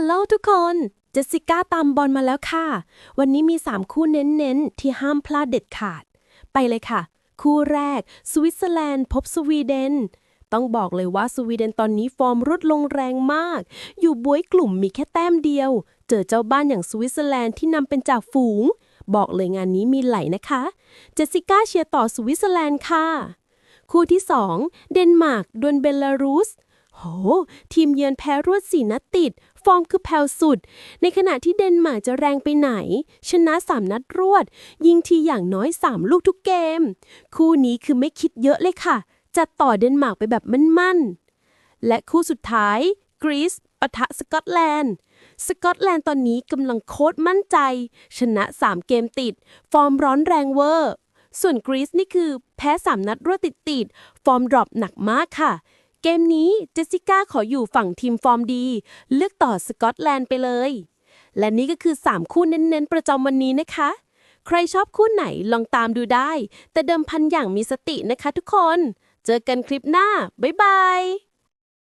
ฮัลโหลทุกคน เจสสิก้าตามบอลมาแล้วค่ะ วันนี้มี 3 คู่เน้นๆ ที่ห้ามพลาดเด็ดขาด ไปเลยค่ะ คู่แรก สวิตเซอร์แลนด์พบสวีเดน ต้องบอกเลยว่าสวีเดนตอนนี้ฟอร์มรุดลงแรงมาก อยู่บวยกลุ่มมีแค่แต้มเดียว เจอเจ้าบ้านอย่างสวิตเซอร์แลนด์ที่นำเป็นจ่าฝูง บอกเลยงานนี้มีไหลนะคะ เจสสิก้าเชียร์ต่อสวิตเซอร์แลนด์ค่ะ คู่ที่ 2 เดนมาร์กดวลเบลารุส โห ทีมเยือนแพ้รวดสี่นัดติด ฟอร์มคือแผ่วสุด ในขณะที่เดนมาร์กจะแรงไปไหน ชนะ 3 นัดรวด ยิงทีอย่างน้อย 3 ลูกทุกเกม คู่นี้คือไม่คิดเยอะเลยค่ะ จัดต่อเดนมาร์กไปแบบมั่นๆ และคู่สุดท้าย กรีซปะทะสกอตแลนด์ สกอตแลนด์ตอนนี้กำลังโคตรมั่นใจ ชนะ 3 เกมติด ฟอร์มร้อนแรงเวอร์ ส่วนกรีซนี่คือแพ้ 3 นัดรวดติดๆ ฟอร์มดรอปหนักมากค่ะ มนี้เจสสิก้าขออยู่ฝั่งทีมฟอร์มดี เลือกต่อสกอตแลนด์ไปเลย และนี่ก็คือ 3 คู่เน้นๆ ประจำวันนี้นะคะ ใครชอบคู่ไหนลองตามดูได้ แต่เดิมพันอย่างมีสตินะคะทุกคน เจอกันคลิปหน้า บ๊ายบาย